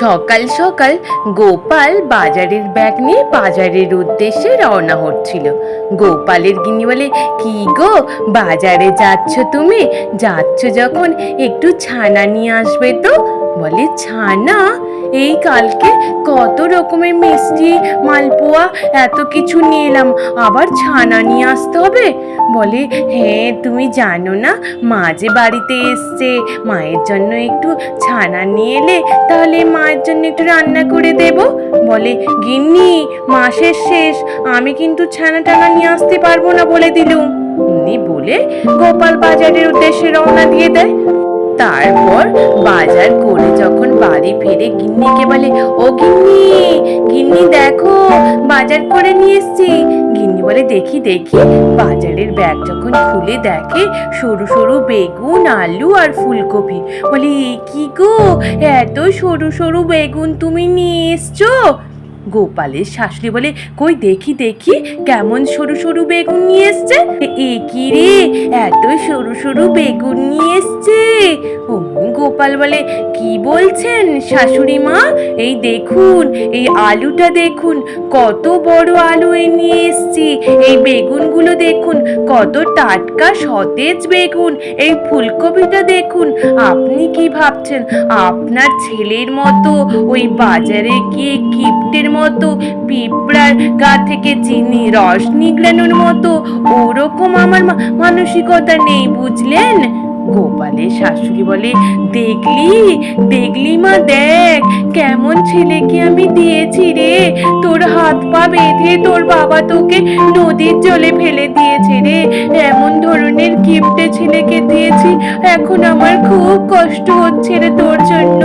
সকাল সকাল গোপাল বাজারের ব্যাগ নিয়ে বাজারের উদ্দেশ্যে রওনা হচ্ছিল। গোপালের গিনি বলে, কি গো, বাজারে যাচ্ছ তুমি? যাচ্ছ যখন একটু ছানা নিয়ে আসবে তো? বলে, ছানা? এই কালকে কত রকমের মিষ্টি, মালপোয়া, এত কিছু নিয়ে এলাম। আবার ছানা নিয়ে আসতে হবে? বলে হ্যাঁ তুমি জানো না, মা যে বাড়িতে এসছে, মায়ের জন্য একটু ছানা নিয়ে এলে তাহলে মায়ের জন্য একটু রান্না করে দেব? বলে, গিন্নি, মাসের শেষ, আমি কিন্তু ছানা টানা নিয়ে আসতে পারব না বলে দিলুম। বলে, গোপাল বাজারের উদ্দেশ্যে রওনা দিয়ে দেয়। তারপর বাজার করে যখন বাড়ি ফিরে গিন্নিকে বলে, ও গিন্নি গিন্নি দেখো, বাজার করে নিয়ে এসছি। গিন্নি বলে, দেখি দেখি। বাজারের ব্যাগ যখন খুলে দেখে, সরু সরু বেগুন, আলু আর ফুলকপি। বলে, "এ কি গো, এত সরু সরু বেগুন তুমি নিয়ে এসছো? গোপালের শাশুড়ি বলে, কই দেখি দেখি, কেমন সরু সরু বেগুন নিয়ে এসছে? "এ- কি রে, এত সরু সরু বেগুন নিয়ে এসছে। অমনি গোপাল বলে, কি বলছেন শাশুড়ি মা? এই দেখুন, এই আলুটা দেখুন, কত বড় আলু এ নিয়ে এসছি। এই বেগুনগুলো দেখুন, কত টাটকা সতেজ বেগুন। এই ফুলকপিটা দেখুন, আপনি কি ভাবছেন? আপনার ছেলের মতো, ওই বাজারে গিয়ে কিপ্টের মতো, পিঁপড়ার গা থেকে চিনি, রস নিগড়ানোর মতো, ওরকম আমার মানসিকতা নেই, বুঝলেন? গোপালের শাশুড়ি বলে, দেখলি? দেখলি মা, দেখ, কেমন ছেলেকে আমি দিয়েছি রে। তোর হাত পা বেঁধে তোর বাবা তোকে নদীর জলে ফেলে দিয়েছে রে। এমন ধরনের কিপটে ছেলেকে দিয়েছি, এখন আমার খুব কষ্ট হচ্ছে রে তোর জন্য।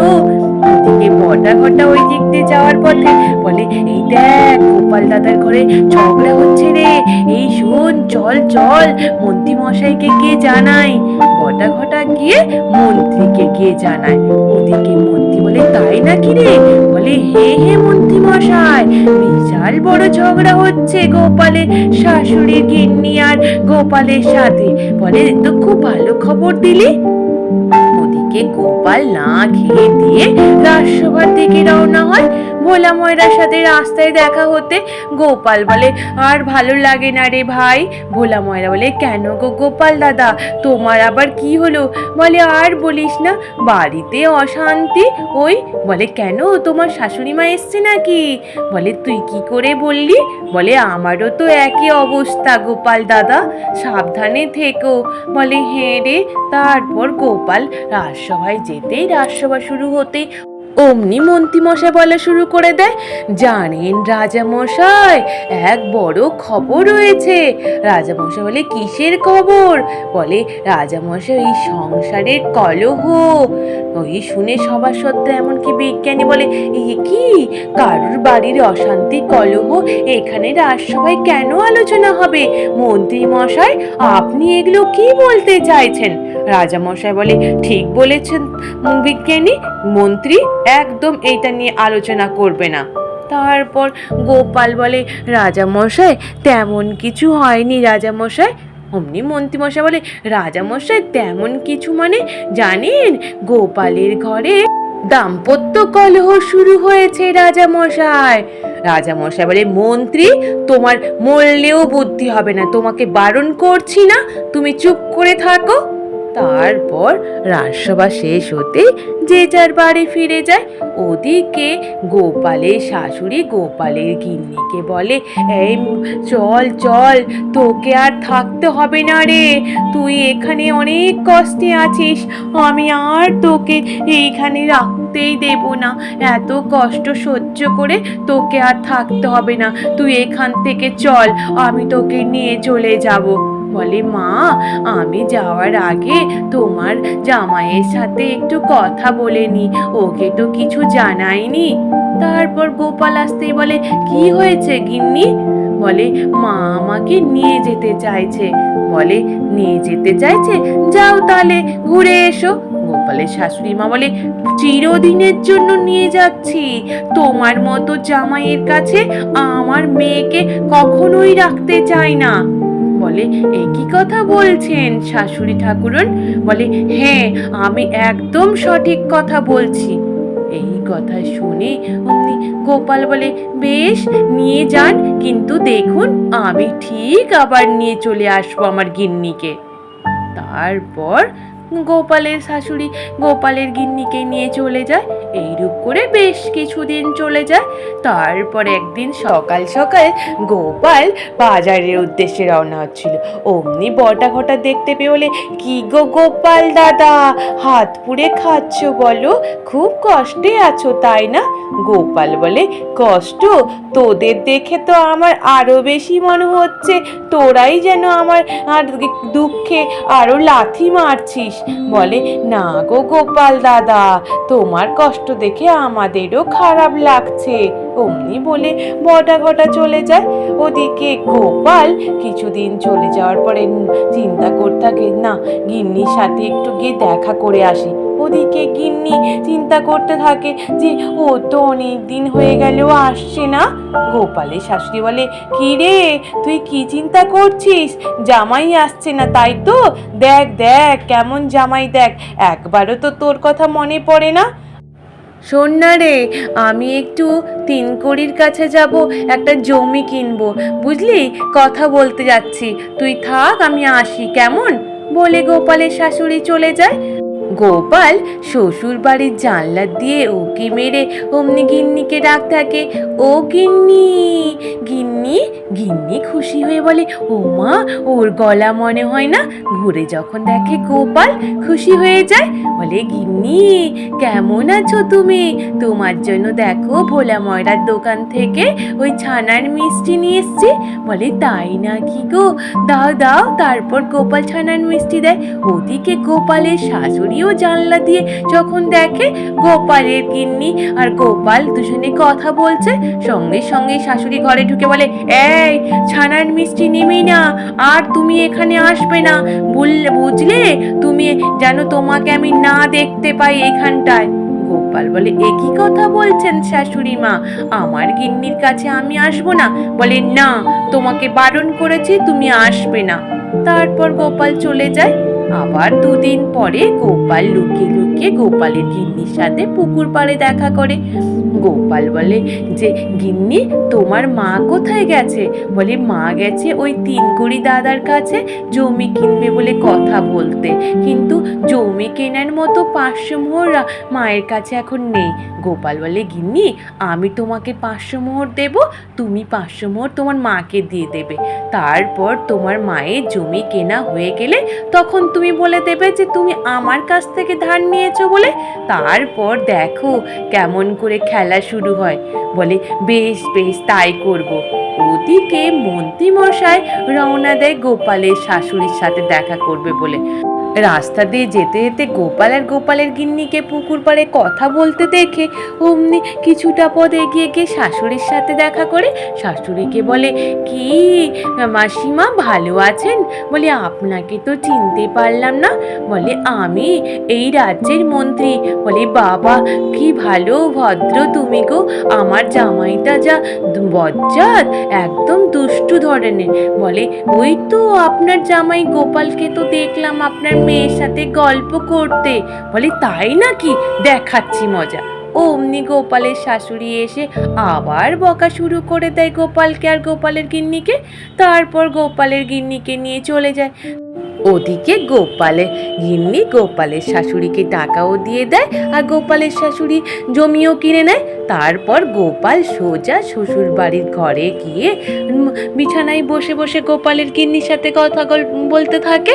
এদিকে বটা ঘটা ওই দিক দিয়ে যাওয়ার পথে বলে, এই দেখ, গোপাল দাদার ঘরে ঝগড়া হচ্ছে রে। এই শোন, চল চল, মন্ত্রী মশাইকে গিয়ে জানাই বটা ঘটা গিয়ে মন্ত্রীকে গিয়ে জানায়, ওদিকে মন্ত্রী বলে, তাই নাকি রে? বলে, হে হে মন্ত্রী মশাই, বিশাল বড় ঝগড়া হচ্ছে গোপালের শাশুড়ি, গিন্নি আর গোপালের সাথে। বলে, তো খুব ভালো খবর দিলি? ওদিকে গোপাল না খেয়ে দিয়ে রাজসভার দিকে রওনা হয়। ভোলা ময়রার সাথে রাস্তায় দেখা হতে গোপাল বলে, আর ভালো লাগে না রে ভাই। ভোলা ময়রা বলে, কেন গো গোপাল দাদা? তোমার আবার কি হলো? বলে, আর বলিস না, বাড়িতে অশান্তি। ওই বলে, কেন? তোমার শাশুড়ি মা এসছে নাকি? বলে, তুই কি করে বললি? বলে, আমারও তো একই অবস্থা গোপাল দাদা। সাবধানে থেকো। বলে হ্যাঁ রে। তারপর গোপাল রাজসভায় যেতেই রাজসভা শুরু হতে অমনি মন্ত্রীমশাই বলা শুরু করে দেয়। জানেন রাজামশাই, এক বড় খবর রয়েছে। রাজামশাই বলে, কিসের খবর? বলে, রাজামশাই, এই সংসারের কলহ। ওই শুনে সবার সত্ত্বে এমনকি বিজ্ঞানী বলে, এ কি? কারুর বাড়ির অশান্তি, কলহ? এখানে রাজসভায় কেন আলোচনা হবে? মন্ত্রী মশাই, আপনি এগুলো কি বলতে চাইছেন? রাজামশাই বলে, ঠিক বলেছেন বিজ্ঞানী মন্ত্রী একদম এইটা নিয়ে আলোচনা করবে না। তারপর গোপাল বলে, রাজামশাই, তেমন কিছু হয়নি রাজামশাই। অমনি মন্ত্রীমশাই বলে, রাজামশাই, তেমন কিছু মানে জানেন, গোপালের ঘরে দাম্পত্য কলহ শুরু হয়েছে রাজামশাই। রাজামশাই বলে, মন্ত্রী, তোমার মরলেও বুদ্ধি হবে না। তোমাকে বারণ করছি না। তুমি চুপ করে থাকো। তারপর রাজসভা শেষ হতে যে যার বাড়ি ফিরে যায়, ওদিকে গোপালের শাশুড়ি গোপালের গিন্নিকে বলে এই চল চল, তোকে আর থাকতে হবে না রে। তুই এখানে অনেক কষ্টে আছিস। আমি আর তোকে এইখানে রাখতেই দেব না। এত কষ্ট সহ্য করে তোকে আর থাকতে হবে না। তুই এখান থেকে চল, আমি তোকে নিয়ে চলে যাব। বলে, মা, আমি যাওয়ার আগে তোমার জামাইয়ের সাথে একটু কথা বলে নি। ওকে তো কিছু জানাইনি। তারপর গোপাল আসতেই বলে, কি হয়েছে গিন্নি? বলে, মা আমাকে নিয়ে যেতে চাইছে। বলে, নিয়ে যেতে চাইছে? যাও তাহলে, ঘুরে এসো। গোপালের শাশুড়ি মা বলে, চিরদিনের জন্য নিয়ে যাচ্ছি। তোমার মতো জামাইয়ের কাছে আমার মেয়েকে কখনোই রাখতে চাই না। বলে একই কথা বলছেন শাশুড়ি ঠাকুরন? বলে হ্যাঁ আমি একদম সঠিক কথা বলছি। এই কথা শুনে অমনি গোপাল বলে, বেশ, নিয়ে যান, কিন্তু দেখুন, আমি ঠিক আবার নিয়ে চলে আসব আমার গিন্নিকে। তারপর গোপালের শাশুড়ি গোপালের গিন্নিকে নিয়ে চলে যায়। এইরূপ করে বেশ কিছুদিন চলে যায়। তারপর একদিন সকাল সকাল গোপাল বাজারের উদ্দেশ্যে রওনা হচ্ছিল। অমনি বটা ঘটা দেখতে পেয়ে কি গো গোপাল দাদা, হাত পুড়ে খাচ্ছ বলো, খুব কষ্টে আছো, তাই না? গোপাল বলে, কষ্ট? তোদের দেখে তো আমার আরও বেশি মনে হচ্ছে, তোরাই যেন আমার আর দুঃখে আরও লাথি মারছিস। বলে, না গো গোপাল দাদা, তোমার কষ্ট দেখে আমাদেরও খারাপ লাগছে। অমনি বলে, বটা ঘটা চলে যায়। ওদিকে গোপাল কিছুদিন চলে যাওয়ার পরে চিন্তা করতে থাকে, না, গিন্নির সাথে একটু গিয়ে দেখা করে আসি। ওদিকে গিন্নি চিন্তা করতে থাকে যে, ও তো অনেক দিন হয়ে গেলেও আসছে না। গোপালের শাশুড়ি বলে, কি রে, তুই কি চিন্তা করছিস? জামাই আসছে না, তাই তো? দেখ দেখ, কেমন জামাই, দেখ, একবারও তো তোর কথা মনে পড়ে না? শোন না রে, আমি একটু তিন কড়ির কাছে যাব, একটা জমি কিনবো, বুঝলি? কথা বলতে যাচ্ছি। তুই থাক, আমি আসি, কেমন? বলে গোপালের শাশুড়ি চলে যায়। গোপাল শ্বশুর বাড়ির জানলা দিয়ে ওকে মেরে অমনি গিন্নিকে ডাক থাকে, ও গিন্নি গিন্নি গিন্নি খুশি হয়ে বলে, ও মা, ওর গলা মনে হয় না? ঘুরে যখন দেখে গোপাল খুশি হয়ে যায়, বলে, গিন্নি, কেমন আছো তুমি? তোমার জন্য দেখো ভোলা ময়রার দোকান থেকে ওই ছানার মিষ্টি নিয়ে এসছি। বলে, তাই না কি গো? দাও দাও, তারপর গোপাল ছানার মিষ্টি দেয়। ওদিকে গোপালের শাশুড়িও জানলা দিয়ে যখন দেখে, গোপালের গিন্নি আর গোপাল দুজনে কথা বলছে, সঙ্গে সঙ্গে শাশুড়ি ঘরে ঢুকে বলে, এই, ছানার মিষ্টি নেমেই না, আর তুমি এখানে আসবে না। বললে বুঝলে? তুমি যেন তোমাকে আমি না দেখতে পাই এখানটায়। গোপাল বলে একই কথা বলছেন শাশুড়ি মা? আমার গিন্নির কাছে আমি আসব না। বলে, না, তোমাকে বারণ করেছি, তুমি আসবে না। তারপর গোপাল চলে যায়। আবার দুদিন পরে গোপাল লুকিয়ে লুকিয়ে গোপালের গিন্নির সাথে পুকুর পাড়ে দেখা করে। গোপাল বলে, যে গিন্নি, তোমার মা কোথায় গেছে? বলে, মা গেছে ওই তিনকুড়ি দাদার কাছে, জমি কিনবে বলে কথা বলতে। কিন্তু জমি কেনার মতো পাঁচশো মোহর মায়ের কাছে এখন নেই। গোপাল বলে, গিন্নি, আমি তোমাকে পাঁচশো মোহর দেব, তুমি পাঁচশো মোহর তোমার মাকে দিয়ে দেবে। তারপর তোমার মায়ের জমি কেনা হয়ে গেলে তখন তুমি বলে দেবে যে, তুমি আমার কাছ থেকে ধার নিয়েছো বলে? তারপর দেখো কেমন করে খেলা শুরু হয়। বলে, বেশ বেশ, তাই করব। ওদিকে মন্ত্রী মশাই রওনা দেয় গোপালের শাশুড়ির সাথে দেখা করবে বলে। রাস্তা দিয়ে যেতে যেতে গোপাল আর গোপালের গিন্নিকে পুকুর পাড়ে কথা বলতে দেখে অমনি কিছুটা পথ এগিয়ে গিয়ে শাশুড়ির সাথে দেখা করে শাশুড়িকে বলে, কি মাসিমা, ভালো আছেন? বলে, আপনাকে তো চিনতে পারলাম না। বলে, আমি এই রাজ্যের মন্ত্রী। বলে, বাবা, কি ভালো, ভদ্র তুমি গো। আমার জামাইটা যা বজ্জাত, একদম দুষ্টু ধরনের। বলে, ওই তো আপনার জামাই গোপালকে তো দেখলাম আপনার মেয়ের সাথে গল্প করতে। বলে, তাই নাকি? দেখাচ্ছি মজা। অমনি গোপালের শাশুড়ি এসে আবার বকা শুরু করে দেয় গোপালকে আর গোপালের গিন্নিকে। তারপর গোপালের গিন্নিকে নিয়ে চলে যায়। ওদিকে গোপালের গিন্নি গোপালের শাশুড়িকে টাকাও দিয়ে দেয় আর গোপালের শাশুড়ি জমিও কিনে নেয়। তারপর গোপাল সোজা শ্বশুর বাড়ির ঘরে গিয়ে বিছানায় বসে বসে গোপালের গিন্নির সাথে কথা বলতে থাকে।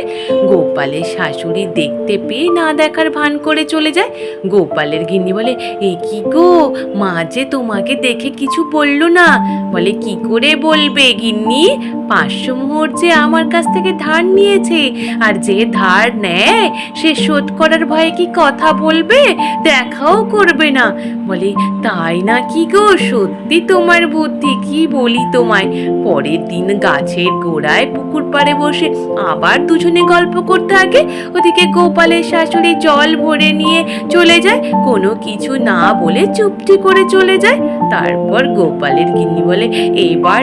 গোপালের শাশুড়ি দেখতে পেয়ে না দেখার ভান করে চলে যায়। গোপালের গিন্নি বলে, এ কি গো, মা যে তোমাকে দেখে কিছু বলল না? বলে, কি করে বলবে গিন্নি? পাঁচশো মোহর যে আমার কাছ থেকে ধার নিয়েছে। আর যে ধার নেয়, সে শোধ করার ভয়ে কি কথা বলবে? দেখাও করবে না। বলে, তাই না কি গো? সত্যি তোমার বুদ্ধি, কি বলি তোমায়? পরের দিন গাছের গোড়ায় পুকুর পাড়ে বসে আবার দুজনে গল্প করতে থাকে ওদিকে গোপালের শাশুড়ি জল ভরে নিয়ে চলে যায়, কোনো কিছু না বলে চুপটি করে চলে যায়। তারপর গোপালের গিন্নি বলে, এবার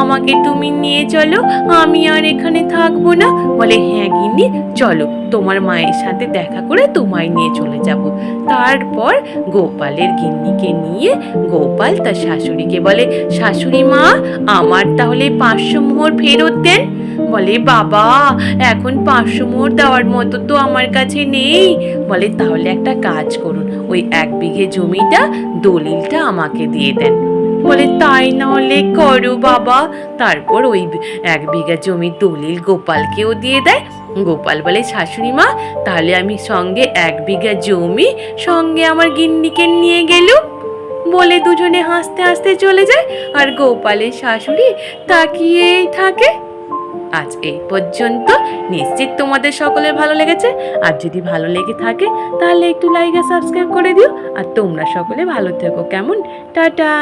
আমাকে তুমি নিয়ে চলো, আমি আর এখানে থাকব না। বলে হ্যাঁ গিন্নি, চলো তোমার মায়ের সাথে দেখা করে তোমায় নিয়ে চলে যাব। তারপর গোপালের গিন্নিকে নিয়ে গোপাল তার শাশুড়িকে বলে, শাশুড়ি মা, আমার তাহলে পাঁচশো মোহর ফেরত দেন। বলে, বাবা, এখন পাঁচশো মোহর দেওয়ার মতো তো আমার কাছে নেই। বলে, তাহলে একটা কাজ করুন, ওই এক বিঘে জমিটা দলিলটা আমাকে দিয়ে দেন। বলে, তাই নাহলে করো বাবা। তারপর ওই এক বিঘা জমির দলিল গোপালকেও দিয়ে দেয়। গোপাল বলে, শাশুড়ি মা, তাহলে আমি সঙ্গে এক বিঘা জমি সঙ্গে আমার গিন্নিকে নিয়ে গেলুম। বলে দুজনে হাসতে হাসতে চলে যায়। আর গোপালের শাশুড়ি তাকিয়েই থাকে। আজ এই পর্যন্ত। নিশ্চিত তোমাদের সকলের ভালো লেগেছে। আর যদি ভালো লেগে থাকে, তাহলে একটু লাইক আর সাবস্ক্রাইব করে দিও। আর তোমরা সকলে ভালো থেকো। কেমন? টাটা!